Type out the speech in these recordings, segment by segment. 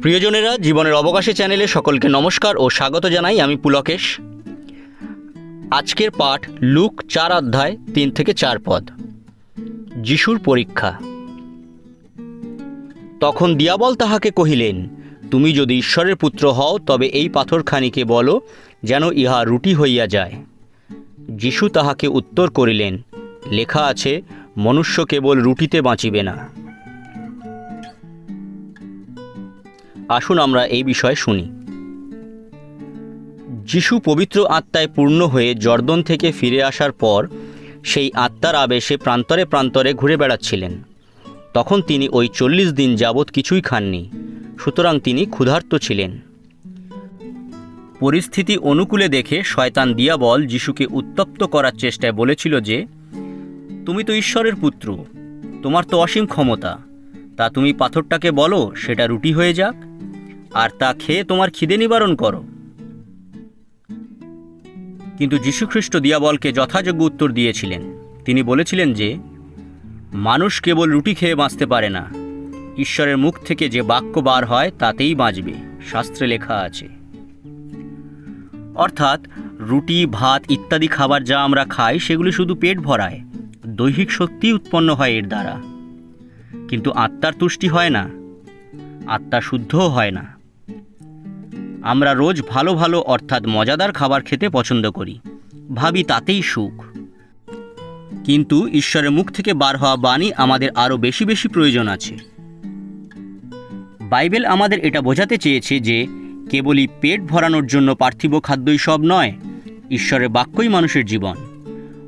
প্রিয়জনেরা, জীবনের অবকাশে চ্যানেলে সকলকে নমস্কার ও স্বাগত জানাই আমি পুলকেশ। আজকের পাঠ লুক চার অধ্যায়, তিন থেকে চার পদ। যিশুর পরীক্ষা। তখন দিয়াবল তাহাকে কহিলেন, তুমি যদি ঈশ্বরের পুত্র হও, তবে এই পাথরখানিকে বলো, যেন ইহা রুটি হইয়া যায়। যিশু তাহাকে উত্তর করিলেন, লেখা আছে, মনুষ্য কেবল রুটিতে বাঁচিবে না। আসুন আমরা এই বিষয়ে শুনি। যিশু পবিত্র আত্মায় পূর্ণ হয়ে জর্দন থেকে ফিরে আসার পর সেই আত্মার আবেশে প্রান্তরে প্রান্তরে ঘুরে বেড়াচ্ছিলেন। তখন তিনি ওই চল্লিশ দিন যাবৎ কিছুই খাননি, সুতরাং তিনি ক্ষুধার্ত ছিলেন। পরিস্থিতি অনুকূলে দেখে শয়তান দিয়াবল যিশুকে উত্তপ্ত করার চেষ্টায় বলেছিল যে, তুমি তো ঈশ্বরের পুত্র, তোমার তো অসীম ক্ষমতা তা তুমি পাথরটাকে বলো, সেটা রুটি হয়ে যাক। আর তা খেয়ে তোমার খিদে নিবারণ করো। কিন্তু যীশুখ্রিস্ট দিয়াবলকে যথাযোগ্য উত্তর দিয়েছিলেন। তিনি বলেছিলেন যে, মানুষ কেবল রুটি খেয়ে বাঁচতে পারে না। ঈশ্বরের মুখ থেকে যে বাক্য বার হয়, তাতেই বাঁচবে, শাস্ত্রে লেখা আছে। অর্থাৎ, রুটি, ভাত ইত্যাদি খাবার যা আমরা খাই, সেগুলি শুধু পেট ভরায়, দৈহিক শক্তি উৎপন্ন হয় এর দ্বারা। কিন্তু আত্মার তুষ্টি হয় না, আত্মা শুদ্ধও হয় না। আমরা রোজ ভালো ভালো, অর্থাৎ মজাদার খাবার খেতে পছন্দ করি, ভাবি তাতেই সুখ। কিন্তু ঈশ্বরের মুখ থেকে বার হওয়া বাণী আমাদের আরও বেশি বেশি প্রয়োজন আছে। বাইবেল আমাদের এটা বোঝাতে চেয়েছে যে, কেবলই পেট ভরানোর জন্য পার্থিব খাদ্যই সব নয়, ঈশ্বরের বাক্যই মানুষের জীবন।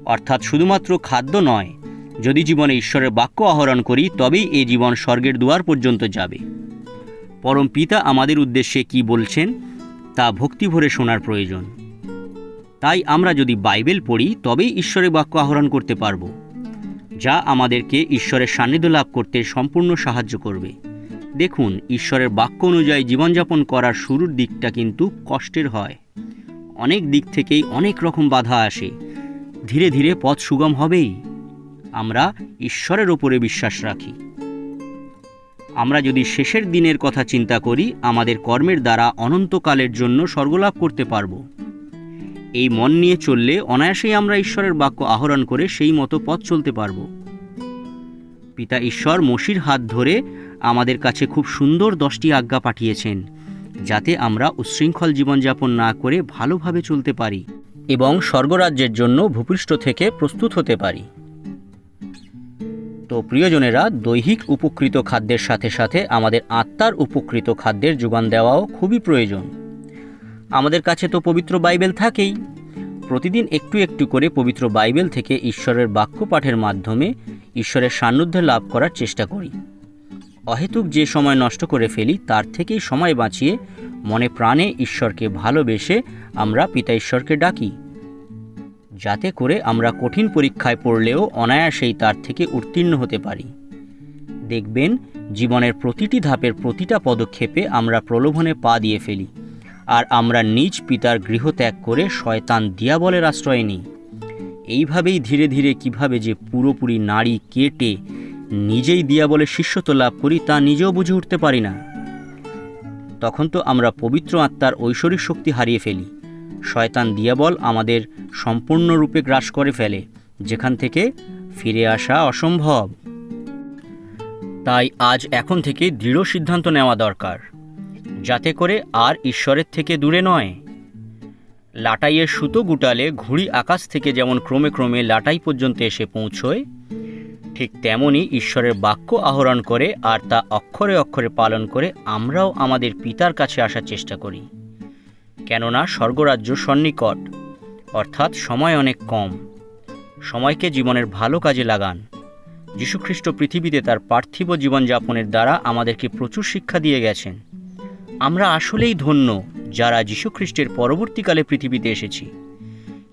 অর্থাৎ শুধুমাত্র খাদ্য নয় যদি জীবনে ঈশ্বরের বাক্য আহরণ করি, তবেই এই জীবন স্বর্গের দুয়ার পর্যন্ত যাবে। পরম পিতা আমাদের উদ্দেশ্যে কি বলছেন? তা ভক্তি ভরে শোনার প্রয়োজন। তাই আমরা যদি বাইবেল পড়ি, তবেই ঈশ্বরের বাক্য আহরণ করতে পারব, যা আমাদেরকে ঈশ্বরের সান্নিধ্য লাভ করতে সম্পূর্ণ সাহায্য করবে। দেখুন, ঈশ্বরের বাক্য অনুযায়ী জীবনযাপন করার শুরুর দিকটা কিন্তু কষ্টের হয়। অনেক দিক থেকেই অনেক রকম বাধা আসে। ধীরে ধীরে পথ সুগম হবেই। আমরা ঈশ্বরের ওপরে বিশ্বাস রাখি। আমরা যদি শেষের দিনের কথা চিন্তা করি, আমাদের কর্মের দ্বারা অনন্তকালের জন্য স্বর্গলাভ করতে পারব। এই মন নিয়ে চললে অনায়াসেই আমরা ঈশ্বরের বাক্য আহরণ করে সেই মতো পথ চলতে পারব। পিতা ঈশ্বর মসির হাত ধরে আমাদের কাছে খুব সুন্দর দশটি আজ্ঞা পাঠিয়েছেন, যাতে আমরা উচ্ছৃঙ্খল জীবনযাপন না করে ভালোভাবে চলতে পারি এবং স্বর্গরাজ্যের জন্য ভূপৃষ্ঠ থেকে প্রস্তুত হতে পারি। তো প্রিয়জনেরা দৈহিক উপকৃত খাদ্যের সাথে সাথে আমাদের আত্মার উপকৃত খাদ্যের যোগান দেওয়াও খুবই প্রয়োজন। আমাদের কাছে তো পবিত্র বাইবেল থাকেই। প্রতিদিন একটু একটু করে পবিত্র বাইবেল থেকে ঈশ্বরের বাক্য পাঠের মাধ্যমে ঈশ্বরের সান্নিধ্য লাভ করার চেষ্টা করি। অহেতুক যে সময় নষ্ট করে ফেলি, তার থেকেই সময় বাঁচিয়ে মনে প্রাণে ঈশ্বরকে ভালোবেসে আমরা পিতা ঈশ্বরকে ডাকি। যাতে করে আমরা কঠিন পরীক্ষায় পড়লেও অনায়াসেই তার থেকে উত্তীর্ণ হতে পারি। দেখবেন, জীবনের প্রতিটি ধাপের প্রতিটা পদক্ষেপে আমরা প্রলোভনে পা দিয়ে ফেলি, আর আমরা নিজ পিতার গৃহ ত্যাগ করে শয়তান দিয়াবলের আশ্রয় নিই। এইভাবেই ধীরে ধীরে কীভাবে যে পুরোপুরি নারী কেটে নিজেই দিয়াবলের শিষ্যত্ব লাভ করি তা নিজেও বুঝে উঠতে পারি না। তখন তো আমরা পবিত্র আত্মার ঐশ্বরিক শক্তি হারিয়ে ফেলি। শয়তান দিয়াবল আমাদের সম্পূর্ণরূপে গ্রাস করে ফেলে, যেখান থেকে ফিরে আসা অসম্ভব। তাই আজ এখন থেকে দৃঢ় সিদ্ধান্ত নেওয়া দরকার, যাতে করে আর ঈশ্বরের থেকে দূরে নয়। লাটাইয়ের সুতো গুটালে ঘুড়ি আকাশ থেকে যেমন ক্রমে ক্রমে লাটাই পর্যন্ত এসে পৌঁছয়, ঠিক তেমনই ঈশ্বরের বাক্য আহরণ করে আর তা অক্ষরে অক্ষরে পালন করে আমরাও আমাদের পিতার কাছে আসার চেষ্টা করি। কেননা স্বর্গরাজ্য সন্নিকট, অর্থাৎ সময় অনেক কম। সময়কে জীবনের ভালো কাজে লাগান। যীশুখ্রিস্ট পৃথিবীতে তার পার্থিব জীবনযাপনের দ্বারা আমাদেরকে প্রচুর শিক্ষা দিয়ে গেছেন। আমরা আসলেই ধন্য যারা যীশুখ্রিস্টের পরবর্তীকালে পৃথিবীতে এসেছি।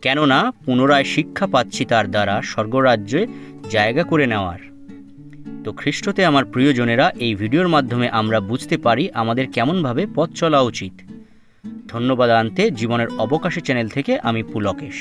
কেননা পুনরায় শিক্ষা পাচ্ছি তার দ্বারা স্বর্গরাজ্যে জায়গা করে নেওয়ার। তো খ্রিস্টতে আমার প্রিয়জনেরা এই ভিডিওর মাধ্যমে আমরা বুঝতে পারি আমাদের কেমনভাবে পথ চলা উচিত। ধন্যবাদ আনতে জীবনের অবকাশে চ্যানেল থেকে আমি পুলকেশ।